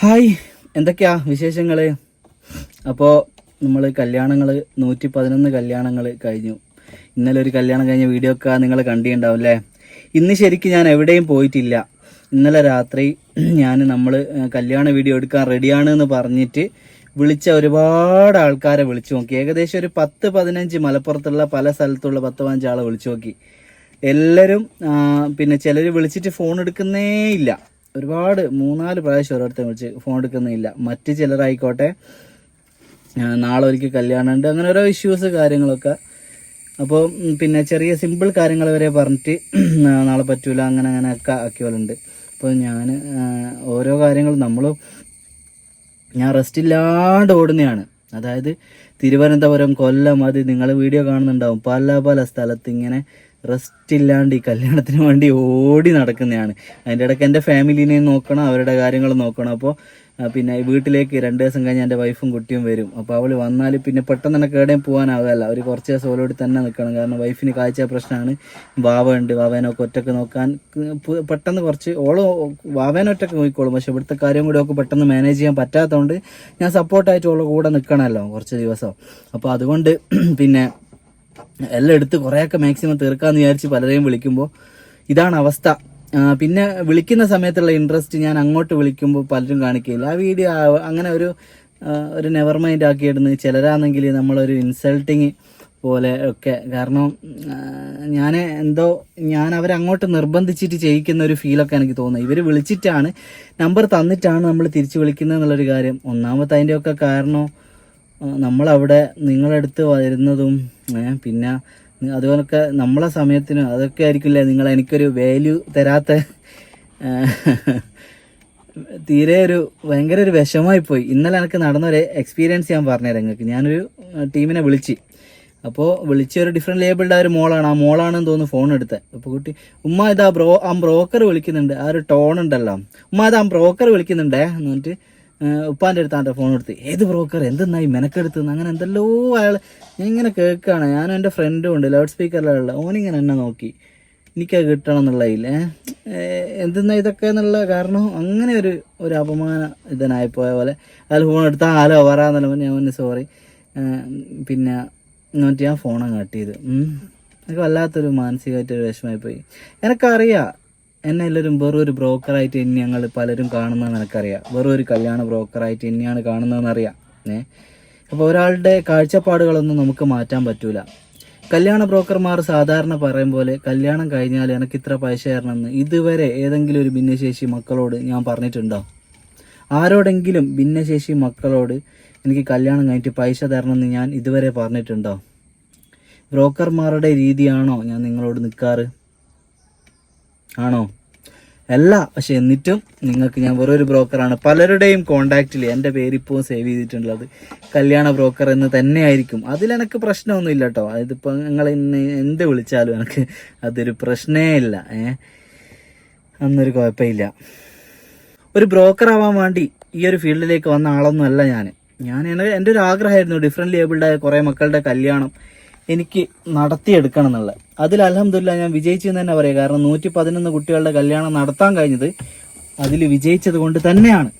Hi എന്തൊക്കെയാ വിശേഷങ്ങൾ അപ്പോൾ നമ്മൾ കല്യാണങ്ങൾ നൂറ്റി പതിനൊന്ന് കല്യാണങ്ങൾ കഴിഞ്ഞു. ഇന്നലെ ഒരു കല്യാണം കഴിഞ്ഞ വീഡിയോ ഒക്കെ നിങ്ങൾ കണ്ടിട്ടുണ്ടാവും അല്ലേ ഇന്ന് ശരിക്കും ഞാൻ എവിടെയും പോയിട്ടില്ല. ഇന്നലെ രാത്രി ഞാൻ നമ്മൾ കല്യാണ വീഡിയോ എടുക്കാൻ റെഡിയാണ് എന്ന് പറഞ്ഞിട്ട് വിളിച്ച ഒരുപാട് ആൾക്കാരെ വിളിച്ചു നോക്കി. ഏകദേശം ഒരു പത്ത് പതിനഞ്ച് മലപ്പുറത്തുള്ള പല സ്ഥലത്തുള്ള പത്ത് പതിനഞ്ച് ആളെ വിളിച്ചു നോക്കി. എല്ലാവരും പിന്നെ ചിലർ വിളിച്ചിട്ട് ഫോൺ എടുക്കുന്നേ ഇല്ല. ഒരുപാട് മൂന്നാൽ പ്രാവശ്യം ഓരോരുത്തരെ വിളിച്ച് ഫോൺ എടുക്കുന്നില്ല. മറ്റ് ചിലരായിക്കോട്ടെ. നാളെ ഒരിക്കൽ കല്യാണമുണ്ട് അങ്ങനെ ഓരോ ഇഷ്യൂസ് കാര്യങ്ങളൊക്കെ. അപ്പോൾ പിന്നെ ചെറിയ സിമ്പിൾ കാര്യങ്ങൾ വരെ പറഞ്ഞിട്ട് നാളെ പറ്റൂല അങ്ങനെ അങ്ങനെ ഒക്കെ ആക്കിയവരുണ്ട്. അപ്പോൾ ഞാൻ ഓരോ കാര്യങ്ങളും നമ്മൾ ഞാൻ റെസ്റ്റ് ഇല്ലാണ്ട് ഓടുന്നതാണ് അതായത് തിരുവനന്തപുരം കൊല്ലം അത് നിങ്ങൾ വീഡിയോ കാണുന്നുണ്ടാവും. പല പല സ്ഥലത്ത് ഇങ്ങനെ റെസ്റ്റ് ഇല്ലാണ്ട് ഈ കല്യാണത്തിന് വേണ്ടി ഓടി നടക്കുന്നതാണ്. അതിന്റെ ഇടയ്ക്ക് എന്റെ ഫാമിലിനെയും നോക്കണം അവരുടെ കാര്യങ്ങൾ നോക്കണം. അപ്പോൾ പിന്നെ വീട്ടിലേക്ക് രണ്ട് ദിവസം കഴിഞ്ഞ് എന്റെ വൈഫും കുട്ടിയും വരും. അപ്പോൾ അവൾ വന്നാൽ പിന്നെ പെട്ടെന്ന് തന്നെ കേടേം പോകാനാവുകയല്ല അവർ കുറച്ച് ദിവസം ഓലോടി തന്നെ നിൽക്കണം കാരണം വൈഫിന് കാഴ്ച പ്രശ്നമാണ് വാവ ഉണ്ട്. വാവേനൊക്കെ ഒറ്റയ്ക്ക് നോക്കാൻ പെട്ടെന്ന് കുറച്ച് ഓൾ വാവേനൊറ്റക്ക് നോക്കിക്കോളും. പക്ഷെ ഇവിടുത്തെ കാര്യം കൂടി ഒക്കെ പെട്ടെന്ന് മാനേജ് ചെയ്യാൻ പറ്റാത്തതുകൊണ്ട് ഞാൻ സപ്പോർട്ടായിട്ട് ഓളെ കൂടെ നിൽക്കണമല്ലോ കുറച്ച് ദിവസം. അപ്പോൾ അതുകൊണ്ട് പിന്നെ എല്ലാം എടുത്ത് കുറേയൊക്കെ മാക്സിമം തീർക്കാമെന്ന് വിചാരിച്ച് പലരെയും വിളിക്കുമ്പോൾ ഇതാണ് അവസ്ഥ. പിന്നെ വിളിക്കുന്ന സമയത്തുള്ള ഇൻട്രസ്റ്റ് ഞാൻ അങ്ങോട്ട് വിളിക്കുമ്പോൾ പലരും കാണിക്കില്ല ആ വീഡിയോ അങ്ങനെ ഒരു ഒരു നെവർ മൈൻഡ് ആക്കിയിടുന്ന. ചിലരാണെങ്കിൽ നമ്മളൊരു ഇൻസൾട്ടിങ് പോലെ ഒക്കെ. കാരണം ഞാൻ എന്തോ ഞാൻ അവരെ അങ്ങോട്ട് നിർബന്ധിച്ചിട്ട് ചെയ്യിക്കുന്ന ഒരു ഫീലൊക്കെ എനിക്ക് തോന്നുന്നത് ഇവർ വിളിച്ചിട്ടാണ് നമ്പർ തന്നിട്ടാണ് നമ്മൾ തിരിച്ചു വിളിക്കുന്നത് എന്നുള്ളൊരു കാര്യം. ഒന്നാമത്തെ അതിന്റെയൊക്കെ കാരണം നമ്മളവിടെ നിങ്ങളടുത്ത് വരുന്നതും പിന്നെ അതുപോലൊക്കെ നമ്മളെ സമയത്തിന് അതൊക്കെ ആയിരിക്കില്ലേ നിങ്ങൾ എനിക്കൊരു വാല്യൂ തരാത്ത തീരെ ഒരു ഭയങ്കര ഒരു വിഷമായി പോയി. ഇന്നലെ എനിക്ക് നടന്നൊരു എക്സ്പീരിയൻസ് ഞാൻ പറഞ്ഞുതരാം നിങ്ങൾക്ക്. ഞാനൊരു ടീമിനെ വിളിച്ച്. അപ്പോൾ വിളിച്ച ഒരു ഡിഫറെന്റ് ലേബിളുടെ ഒരു മോളാണ്. ആ മോളാണെന്ന് തോന്നുന്നു ഫോൺ എടുത്തത് അപ്പോൾ കുട്ടി ഉമ്മ ഇതാ ബ്രോ ആ ബ്രോക്കർ വിളിക്കുന്നുണ്ട്. ആ ഒരു ടോൺ ഉണ്ടല്ലോ. ഉമ്മ ഇതാ ബ്രോക്കർ വിളിക്കുന്നുണ്ടേ എന്ന് പറഞ്ഞിട്ട് ഉപ്പാന്റെ അടുത്താണ് ഫോൺ എടുത്ത് ഏത് ബ്രോക്കർ എന്തെന്നായി? മെനക്കെടുത്ത് അങ്ങനെ എന്തെല്ലോ അയാൾ ഇങ്ങനെ കേൾക്കുകയാണ് ഞാനും എന്റെ ഫ്രണ്ടും ഉണ്ട് ലൗഡ് സ്പീക്കറിലുള്ള ഓനിങ്ങനെ എന്നെ നോക്കി. എനിക്കത് കിട്ടണം എന്നുള്ളതിൽ എന്തെന്നാ ഇതൊക്കെ എന്നുള്ള കാരണം? അങ്ങനെ ഒരു ഒരു അപമാന ഇതനായി പോയ പോലെ. അയാൾ ഫോൺ എടുത്താൽ ഹലോ വരാന്നല്ല ഞാൻ ഒന്ന് സോറി പിന്നെ എന്നിട്ട് ഞാൻ ഫോണങ്ങ് കട്ട് ചെയ്ത്. എനിക്ക് വല്ലാത്തൊരു മാനസികമായിട്ടൊരു വിഷമമായി പോയി. എനിക്കറിയാം എന്നെ എല്ലാവരും വെറും ഒരു ബ്രോക്കറായിട്ട് എന്നെ ഞങ്ങൾ പലരും കാണുന്നതെന്ന് എനിക്കറിയാം വെറും ഒരു കല്യാണ ബ്രോക്കറായിട്ട് എന്നെയാണ് കാണുന്നതെന്ന് അറിയാം. ഏ? അപ്പോൾ ഒരാളുടെ കാഴ്ചപ്പാടുകളൊന്നും നമുക്ക് മാറ്റാൻ പറ്റൂല. കല്യാണ ബ്രോക്കർമാർ സാധാരണ പറയും പോലെ കല്യാണം കഴിഞ്ഞാൽ എനിക്ക് ഇത്ര പൈസ തരണമെന്ന്. ഇതുവരെ ഏതെങ്കിലും ഒരു ഭിന്നശേഷി മക്കളോട് ഞാൻ പറഞ്ഞിട്ടുണ്ടോ? ആരോടെങ്കിലും ഭിന്നശേഷി മക്കളോട് എനിക്ക് കല്യാണം കഴിഞ്ഞിട്ട് പൈസ തരണമെന്ന് ഞാൻ ഇതുവരെ പറഞ്ഞിട്ടുണ്ടോ? ബ്രോക്കർമാരുടെ രീതിയാണോ ഞാൻ നിങ്ങളോട് നിൽക്കാറ്? ആണോ? അല്ല പക്ഷെ എന്നിട്ടും നിങ്ങൾക്ക് ഞാൻ വെറൊരു ബ്രോക്കറാണ് പലരുടെയും കോണ്ടാക്റ്റിൽ എന്റെ പേരിപ്പോൾ സേവ് ചെയ്തിട്ടുള്ളത്. കല്യാണ ബ്രോക്കർ എന്ന് തന്നെയായിരിക്കും. അതിലെനക്ക് പ്രശ്നമൊന്നുമില്ല കേട്ടോ. അതിപ്പോൾ നിങ്ങൾ എന്നെ എന്ത് വിളിച്ചാലും എനിക്ക് അതൊരു പ്രശ്നേ ഇല്ല. ഏ? അന്നൊരു കുഴപ്പമില്ല. ഒരു ബ്രോക്കർ ആവാൻ വേണ്ടി ഈ ഒരു ഫീൽഡിലേക്ക് വന്ന ആളൊന്നും അല്ല ഞാൻ ഞാൻ എന്റെ ഒരു ആഗ്രഹമായിരുന്നു ഡിഫറെന്റ് ലേബിൾഡായ കുറേ മക്കളുടെ കല്യാണം എനിക്ക് നടത്തിയെടുക്കണം എന്നുള്ളത്. അതിൽ അലഹമില്ല ഞാൻ വിജയിച്ചു എന്ന് തന്നെ പറയാം. കാരണം നൂറ്റി പതിനൊന്ന് കുട്ടികളുടെ കല്യാണം നടത്താൻ കഴിഞ്ഞത് അതിൽ വിജയിച്ചത് കൊണ്ട് തന്നെയാണ്.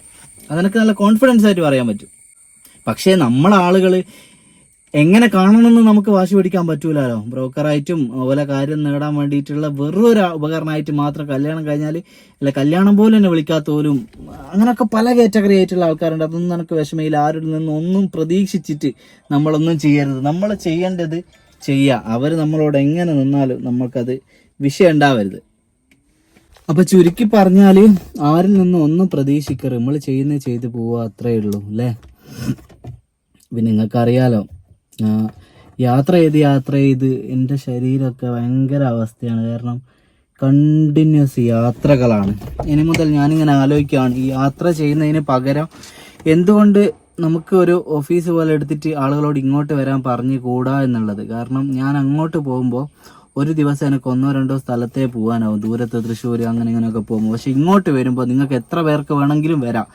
അതെനിക്ക് നല്ല കോൺഫിഡൻസ് ആയിട്ട് പറയാൻ പറ്റും. പക്ഷേ നമ്മൾ ആളുകൾ എങ്ങനെ കാണണമെന്ന് നമുക്ക് വാശി പിടിക്കാൻ പറ്റൂലല്ലോ ബ്രോക്കറായിട്ടും അതുപോലെ കാര്യം നേടാൻ വേണ്ടിയിട്ടുള്ള വെറും ഒരു ഉപകരണമായിട്ട് മാത്രം കല്യാണം കഴിഞ്ഞാൽ അല്ല കല്യാണം പോലും എന്നെ വിളിക്കാത്ത പോലും അങ്ങനെയൊക്കെ പല കാറ്റഗറി ആയിട്ടുള്ള ആൾക്കാരുണ്ട്. അതൊന്നും എനിക്ക് വിഷമയില്ല. ആരിൽ നിന്നും ഒന്നും പ്രതീക്ഷിച്ചിട്ട് നമ്മളൊന്നും ചെയ്യരുത്. നമ്മൾ ചെയ്യേണ്ടത് ചെയ്യുക അവർ നമ്മളോട് എങ്ങനെ നിന്നാലും നമുക്കത് വിഷയം ഉണ്ടാവരുത്. അപ്പൊ ചുരുക്കി പറഞ്ഞാൽ ആരിൽ നിന്നും ഒന്നും പ്രതീക്ഷിക്കരുത് നമ്മൾ ചെയ്യുന്നേ ചെയ്തു പോവുക അത്രേ ഉള്ളൂ അല്ലേ? പിന്നെ നിങ്ങൾക്കറിയാലോ യാത്ര ചെയ്ത് യാത്ര ചെയ്ത് എന്റെ ശരീരമൊക്കെ ഭയങ്കര അവസ്ഥയാണ്. കാരണം കണ്ടിന്യൂസ് യാത്രകളാണ്. ഇനി മുതൽ ഞാനിങ്ങനെ ആലോചിക്കുകയാണ്. ഈ യാത്ര ചെയ്യുന്നതിന് പകരം എന്തുകൊണ്ട് നമുക്ക് ഒരു ഓഫീസ് പോലെ എടുത്തിട്ട് ആളുകളോട് ഇങ്ങോട്ട് വരാൻ പറഞ്ഞു കൂടാ എന്നുള്ളത്? കാരണം ഞാൻ അങ്ങോട്ട് പോകുമ്പോൾ ഒരു ദിവസം എനിക്ക് ഒന്നോ രണ്ടോ സ്ഥലത്തേ പോകാനാവും. ദൂരത്ത് തൃശ്ശൂർ അങ്ങനെ ഇങ്ങനെയൊക്കെ പോകുമ്പോൾ. പക്ഷെ ഇങ്ങോട്ട് വരുമ്പോൾ നിങ്ങൾക്ക് എത്ര പേർക്ക് വേണമെങ്കിലും വരാം.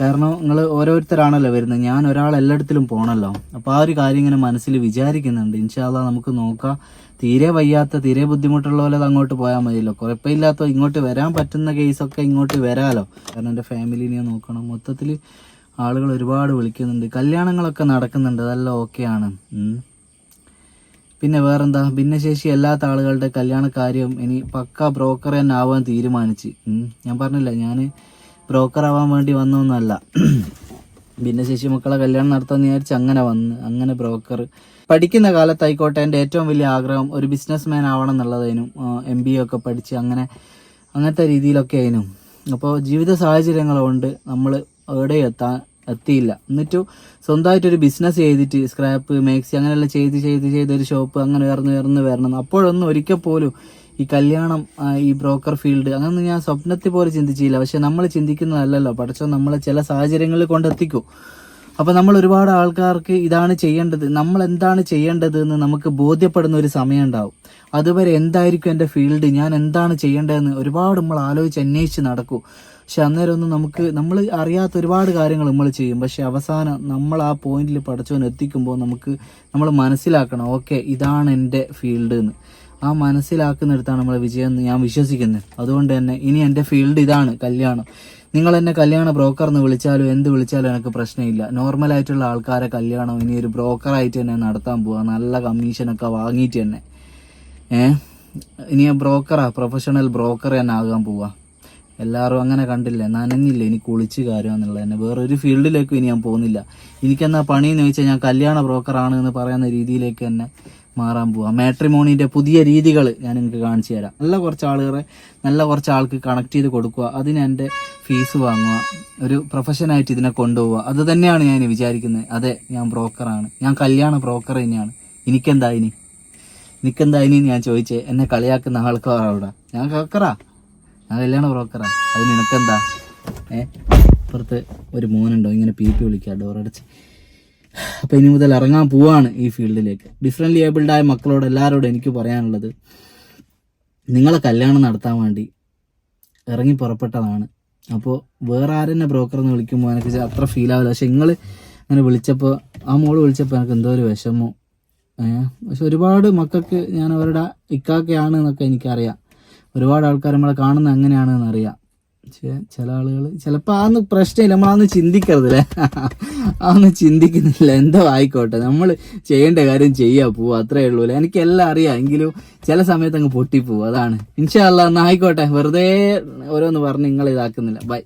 കാരണം നിങ്ങൾ ഓരോരുത്തരാണല്ലോ വരുന്നത്. ഞാൻ ഒരാൾ എല്ലായിടത്തിലും പോകണല്ലോ അപ്പോൾ ആ ഒരു കാര്യം ഇങ്ങനെ മനസ്സിൽ വിചാരിക്കുന്നുണ്ട്. ഇൻഷാല്ല നമുക്ക് നോക്കാം. തീരെ വയ്യാത്ത തീരെ ബുദ്ധിമുട്ടുള്ള പോലെ അങ്ങോട്ട് പോയാൽ മതിയല്ലോ. കുഴപ്പമില്ലാത്ത ഇങ്ങോട്ട് വരാൻ പറ്റുന്ന കേസൊക്കെ ഇങ്ങോട്ട് വരാമല്ലോ കാരണം എന്റെ ഫാമിലിനെ നോക്കണം. മൊത്തത്തിൽ ആളുകൾ ഒരുപാട് വിളിക്കുന്നുണ്ട്. കല്യാണങ്ങളൊക്കെ നടക്കുന്നുണ്ട്. അതെല്ലാം ഓക്കെയാണ്. പിന്നെ വേറെന്താ? ഭിന്നശേഷി അല്ലാത്ത ആളുകളുടെ കല്യാണ കാര്യം ഇനി പക്ക ബ്രോക്കർ തന്നെ ആവാൻ തീരുമാനിച്ച്. ഞാൻ പറഞ്ഞില്ല ഞാൻ ബ്രോക്കർ ആവാൻ വേണ്ടി വന്നൊന്നല്ല. ഭിന്നശേഷി മക്കളെ കല്യാണം നടത്താൻ വിചാരിച്ച് അങ്ങനെ വന്ന് അങ്ങനെ ബ്രോക്കർ. പഠിക്കുന്ന കാലത്തായിക്കോട്ടെ എന്റെ ഏറ്റവും വലിയ ആഗ്രഹം ഒരു ബിസിനസ് മാൻ ആവണം എന്നുള്ളതിനും എം ബി ഒക്കെ പഠിച്ച് അങ്ങനെ അങ്ങനത്തെ രീതിയിലൊക്കെ ആയിരുന്നു അപ്പോൾ ജീവിത സാഹചര്യങ്ങൾ കൊണ്ട് നമ്മൾ എവിടെ എത്താൻ എത്തിയില്ല. എന്നിട്ട് സ്വന്തമായിട്ടൊരു ബിസിനസ് ചെയ്തിട്ട് സ്ക്രാപ്പ് മേക്സി അങ്ങനെയെല്ലാം ചെയ്ത് ചെയ്ത് ചെയ്ത് ഒരു ഷോപ്പ് അങ്ങനെ ഉയർന്ന് ഉയർന്ന് വരണം. അപ്പോഴൊന്നും ഒരിക്കൽ പോലും ഈ കല്യാണം ഈ ബ്രോക്കർ ഫീൽഡ് അങ്ങനൊന്നും ഞാൻ സ്വപ്നത്തിൽ പോലെ ചിന്തിച്ചില്ല. പക്ഷെ നമ്മൾ ചിന്തിക്കുന്നതല്ലല്ലോ. പഠിച്ചോ നമ്മളെ ചില സാഹചര്യങ്ങളിൽ കൊണ്ടെത്തിക്കും. അപ്പൊ നമ്മൾ ഒരുപാട് ആൾക്കാർക്ക് ഇതാണ് ചെയ്യേണ്ടത്. നമ്മൾ എന്താണ് ചെയ്യേണ്ടത് എന്ന് നമുക്ക് ബോധ്യപ്പെടുന്ന ഒരു സമയം ഉണ്ടാവും. അതുവരെ എന്തായിരിക്കും എന്റെ ഫീൽഡ് ഞാൻ എന്താണ് ചെയ്യേണ്ടതെന്ന് ഒരുപാട് നമ്മൾ ആലോചിച്ച് അന്വേഷിച്ച് നടക്കും. പക്ഷെ അന്നേരം ഒന്നും നമുക്ക് നമ്മൾ അറിയാത്ത ഒരുപാട് കാര്യങ്ങൾ നമ്മൾ ചെയ്യും. പക്ഷെ അവസാനം നമ്മൾ ആ പോയിന്റിൽ പഠിച്ചവൻ എത്തിക്കുമ്പോൾ നമുക്ക് നമ്മൾ മനസ്സിലാക്കണം ഓക്കെ ഇതാണ് എന്റെ ഫീൽഡ് എന്ന് ആ മനസ്സിലാക്കുന്നിടത്താണ് നമ്മളെ വിജയം എന്ന് ഞാൻ വിശ്വസിക്കുന്നത്. അതുകൊണ്ട് തന്നെ ഇനി എന്റെ ഫീൽഡ് ഇതാണ് കല്യാണം. നിങ്ങൾ എന്നെ കല്യാണ ബ്രോക്കർ എന്ന് വിളിച്ചാലും എന്ത് വിളിച്ചാലും എനിക്ക് പ്രശ്നമില്ല. നോർമലായിട്ടുള്ള ആൾക്കാരെ കല്യാണം ഇനി ഒരു ബ്രോക്കറായിട്ട് തന്നെ നടത്താൻ പോവാ. നല്ല കമ്മീഷനൊക്കെ വാങ്ങിയിട്ട് തന്നെ. ഏഹ് ഇനി ബ്രോക്കറാ പ്രൊഫഷണൽ ബ്രോക്കർ തന്നെ ആകാൻ പോവാ. എല്ലാവരും അങ്ങനെ കണ്ടില്ല? നനഞ്ഞില്ല? ഇനി കുളിച്ച് കാര്യം എന്നുള്ളത് തന്നെ. വേറൊരു ഫീൽഡിലേക്കും ഇനി ഞാൻ പോകുന്നില്ല. എനിക്കെന്നാ പണിയെന്ന് ചോദിച്ചാൽ ഞാൻ കല്യാണ ബ്രോക്കറാണ് എന്ന് പറയുന്ന രീതിയിലേക്ക് തന്നെ മാറാൻ പോവാ. മാട്രിമോണിന്റെ പുതിയ രീതികൾ ഞാൻ നിങ്ങൾക്ക് കാണിച്ചു തരാം. നല്ല കുറച്ച് ആളുകളെ നല്ല കുറച്ച് ആൾക്ക് കണക്ട് ചെയ്ത് കൊടുക്കുക. അതിന് എന്റെ ഫീസ് വാങ്ങുക. ഒരു പ്രൊഫഷനായിട്ട് ഇതിനെ കൊണ്ടുപോവുക. അത് തന്നെയാണ് ഞാൻ വിചാരിക്കുന്നത്. അതെ ഞാൻ ബ്രോക്കറാണ് ഞാൻ കല്യാണ ബ്രോക്കർ തന്നെയാണ്. എനിക്കെന്താ ഇനി? എനിക്കെന്താ ഇനി ഞാൻ ചോദിച്ചേ. എന്നെ കളിയാക്കുന്ന ആൾക്കാരാണ് അവിടെ. ഞാൻ ബ്രോക്കറാ ഞാൻ കല്യാണ ബ്രോക്കറാ അത് നിനക്കെന്താ? ഏ? പുറത്ത് ഒരു മോനുണ്ടോ? ഇങ്ങനെ പി പി വിളിക്കുക ഡോറടച്ച് അപ്പം ഇനി മുതൽ ഇറങ്ങാൻ പോവാണ് ഈ ഫീൽഡിലേക്ക്. ഡിഫറെന്റ് ഏബിൾഡായ മക്കളോട് എല്ലാവരോടും എനിക്ക് പറയാനുള്ളത് നിങ്ങളെ കല്യാണം നടത്താൻ വേണ്ടി ഇറങ്ങി പുറപ്പെട്ടതാണ്. അപ്പോൾ വേറെ ആരെന്നെ ബ്രോക്കർ എന്ന് വിളിക്കുമ്പോൾ എനിക്ക് അത്ര ഫീൽ ആവില്ല. പക്ഷെ നിങ്ങൾ അങ്ങനെ വിളിച്ചപ്പോൾ ആ മോൾ വിളിച്ചപ്പോൾ എനിക്ക് എന്തോ ഒരു വിഷമോ. പക്ഷെ ഒരുപാട് മക്കൾക്ക് ഞാൻ അവരുടെ ഇക്കാക്കയാണ് എന്നൊക്കെ എനിക്കറിയാം. ഒരുപാട് ആൾക്കാർ നമ്മളെ കാണുന്ന എങ്ങനെയാണെന്ന് അറിയാം. പക്ഷേ ചില ആളുകൾ ചിലപ്പോൾ അതൊന്നും പ്രശ്നമില്ല. നമ്മളതൊന്നും ചിന്തിക്കരുത് അല്ലേ അതൊന്നും ചിന്തിക്കുന്നില്ല. എന്തോ ആയിക്കോട്ടെ. നമ്മൾ ചെയ്യേണ്ട കാര്യം ചെയ്യാ പോവുക അത്രേ ഉള്ളൂ അല്ലേ? എനിക്ക് എല്ലാം അറിയാം. എങ്കിലും ചില സമയത്ത് അങ്ങ് പൊട്ടിപ്പോവും. അതാണ്. ഇൻഷാല്ല എന്നാൽ ആയിക്കോട്ടെ. വെറുതെ ഓരോന്ന് പറഞ്ഞ് നിങ്ങൾ ഇതാക്കുന്നില്ല. ബൈ